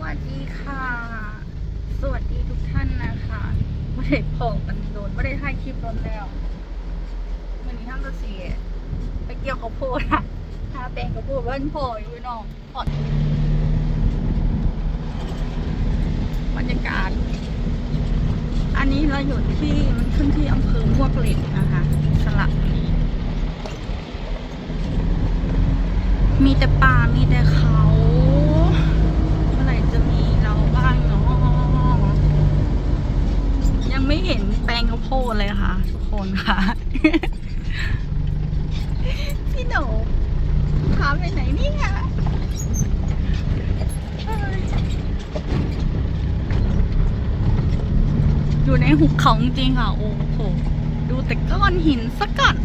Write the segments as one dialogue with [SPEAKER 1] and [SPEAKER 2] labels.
[SPEAKER 1] วัสดีค่ะ สวัสดีทุกท่านนะคะไม่ได้พอกันโดนไม่ได้ถ่ายคลิปรนแล้ววันนี้ท่านก็เสียไปเกี่ยวข้าวโพดอะทาแปลงข้าวโพดเบิ้ลพออยู่น้องพอดบรรยากาศ อันนี้เราอยู่ที่มันขึ้นที่อำเภอมวกเหล็กนะคะสระบุรีมีแต่ป่ามีแต่เขา เมื่อไหร่จะมีเราบ้างเนาะ ยังไม่เห็นแปลงข้าวโพดเลยค่ะ ทุกคนค่ะ พี่หนูพาไปไหนเนี่ยอยอยู่ในหุบเขาจริงค่ะ โอ้โห ดูแต่ก้อนหินสักก่อน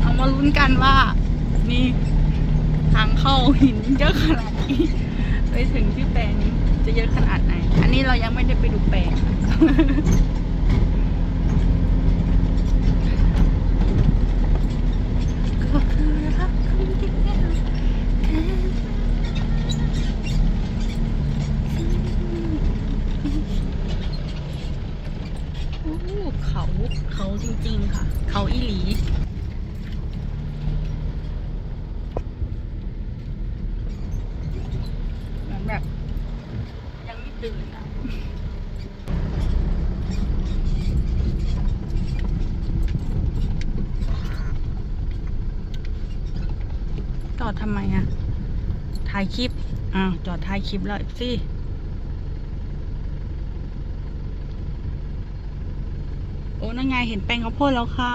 [SPEAKER 1] เอามาลุ้นกันว่า นี่ ทางเข้าหินเยอะขนาดนี้ ไปถึงที่แปลงจะเยอะขนาดไหน อันนี้เรายังไม่ได้ไปดูแปลง ก็คือรักคนเดียวแค่โอ้เขาเขาจริง ๆ ค่ะ เขาอีหลี เหมือนแบบ ยังไม่ตื่นอะ จอดทำไมอะถ่ายคลิป อ้าว จอดถ่ายคลิปแล้วสิโอ้นั่นไงเห็นแป้งข้าวโพดแล้วค่ะ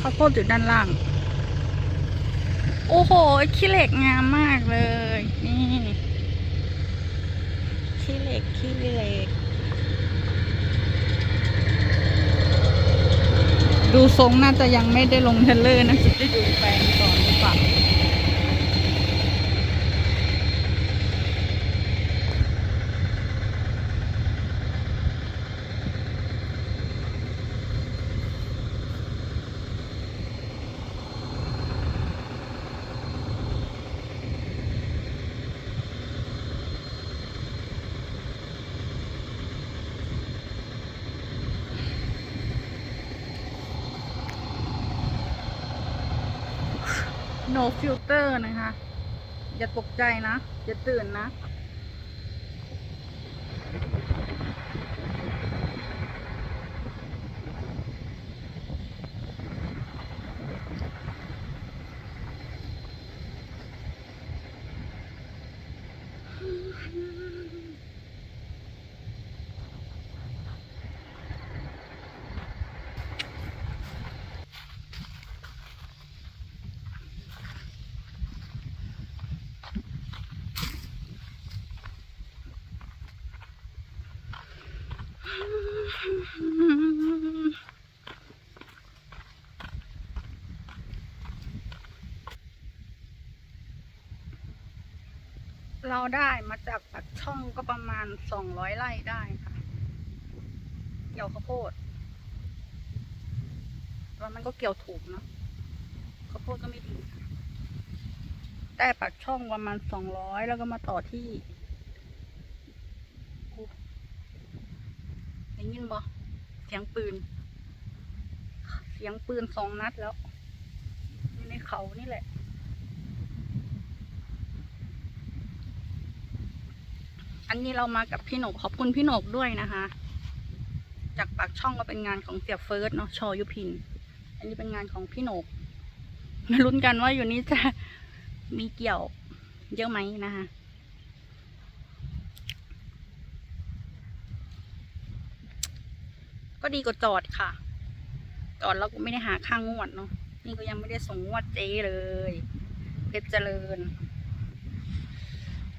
[SPEAKER 1] ข้าวโพดอยู่ด้านล่าง โอ้โห ขี้เหล็กงามมากเลย นี่ ขี้เหล็ก ขี้เหล็ก ดูทรงน่าจะยังไม่ได้ลงเทเลอร์นะจุดูแปลงก่ดูไปล่า no filter นะคะ อย่าตกใจนะ อย่าตื่นนะ เราได้มาจากปากช่องก็ประมาณสองร้อยไร่ได้ค่ะ เกี่ยวข้าวโพดแล้วมันก็เกี่ยวถูกเนาะข้าวโพดก็ไม่ดีค่ะได้ปากช่องประมาณสองร้อยแล้วก็มาต่อที่อุ๊ย ได้ยินบ่เสียงปืน เสียงปืนสองนัดแล้วอยู่ในเขานี่แหละ อันนี้เรามากับพี่หนกขอบคุณพี่หนกด้วยนะคะ จากปากช่องก็เป็นงานของเสียเฟิร์สเนาะชอยุพิน อันนี้เป็นงานของพี่หนกมาลุ้นกันว่าอยู่นี้จะมีเกี่ยวเยอะไหมนะคะ ก็ดีกว่าจอดค่ะ จอดแล้วก็ไม่ได้หาค่างงวดเนาะนี่ก็ยังไม่ได้ส่งงวดเจ๊เลยเพชรเจริญ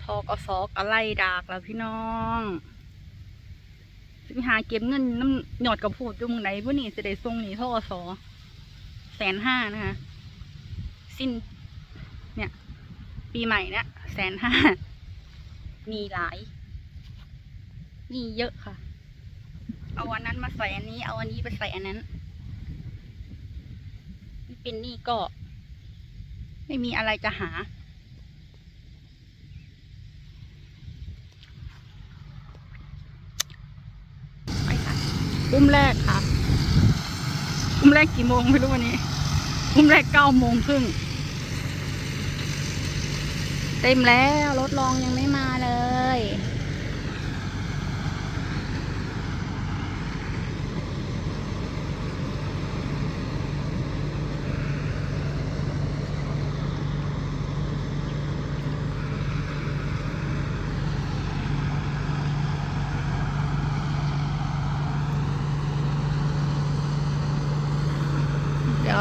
[SPEAKER 1] ทอกสอกอะไรดากแล้วพี่น้องสิไปหาเก็บเงินน้ำหยอดกระพูดอยู่มึงไหนพวกนี้จะได้ส่งหนีทอกสอแสนห้านะคะสิ้น เนี่ย ปีใหม่เนี่ยแสนห้ามีหลาย มีเยอะค่ะ เอาอันนั้นมาใส่อันนี้ เอาอันนี้ไปใส่อันนั้นเป็นนี่ก็ ไม่มีอะไรจะหา ไปค่ะอุ้มแรกค่ะ อุ้มแรกกี่โมงไม่รู้วันนี้ อุ้มแรกเก้าโมงครึ่งเต็มแล้ว รถรองยังไม่มาเลย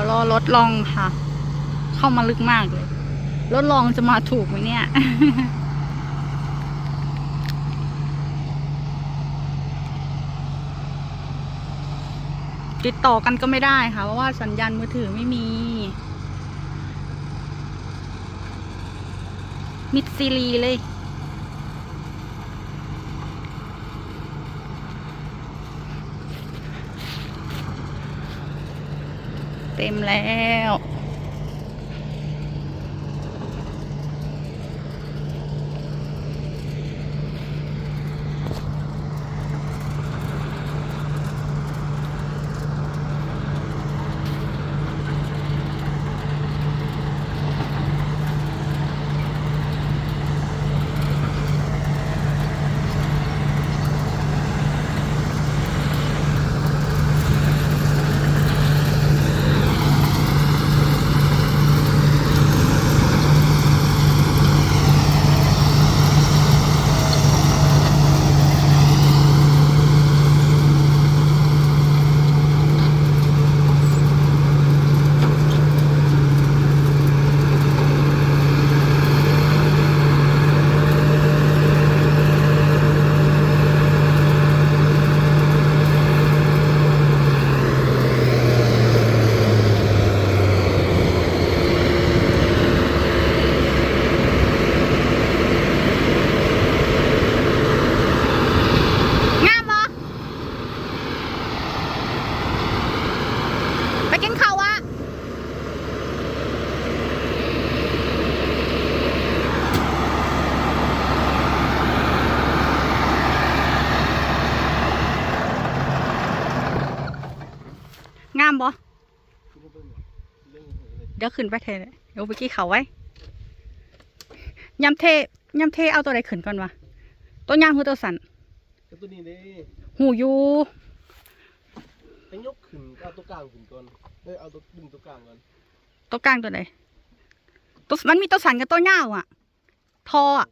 [SPEAKER 1] รอรถลองค่ะ เข้ามาลึกมากเลย รถลองจะมาถูกไหมเนี่ยติดต่อกันก็ไม่ได้ค่ะ เพราะว่าสัญญาณมือถือไม่มี มิดซีรีเลย เต็มแล้ว งามบ่เดี๋ยวขึ้นไปเทเลยเดี๋ยวไปกี้เขาไว้ยำเทยำเทเอาตัวใดขึ้นก่อนวะตัวยางคือตัวสัน
[SPEAKER 2] ก็ตัวนี้เด้
[SPEAKER 1] หูอยู
[SPEAKER 2] ให้ยกขึ้นเอาตัวกลางขึ้นก่อนเอ้ยเอาตัวดึงตัวกลางก่อน
[SPEAKER 1] ตัวกลางตัวไหนตัวมันมีตัวสันกับตัวเงาวอะ ทออะ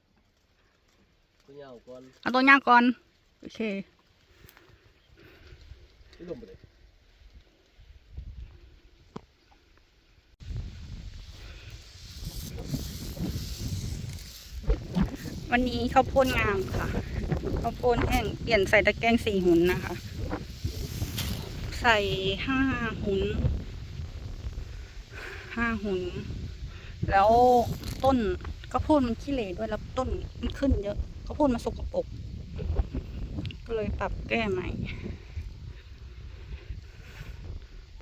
[SPEAKER 2] ตัวยาวก่อน
[SPEAKER 1] เอาตัวเงาวก่อนโอเค
[SPEAKER 2] ที่ลงไปเลย
[SPEAKER 1] วันนี้ข้าวโพดงามค่ะข้าวโพดแห้งเปลี่ยนใส่ตะแกรงสี่หุ่นนะคะ ใส่ห้าหุ่นห้าหุ่นแล้วต้นข้าวโพดมันขี้เหร่ด้วยแล้วต้นมันขึ้นเยอะข้าวโพดมันสกปรกก็เลยปรับแก้ใหม่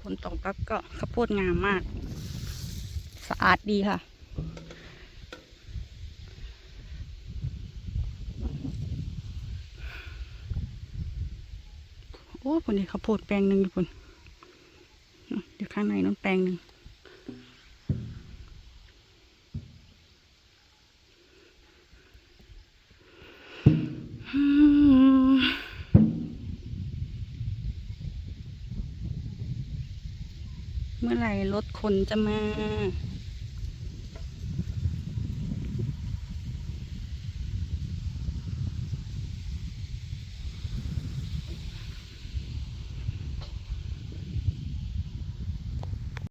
[SPEAKER 1] ผลตอบรับก็ข้าวโพดงามมาก สะอาดดีค่ะ โอ้คนนี้ข้าวโพดแปลงหนึ่งอยู่คนอยู่ข้างในนั้นแปลงหนึ่งเมื่อไหร่รถคนจะมา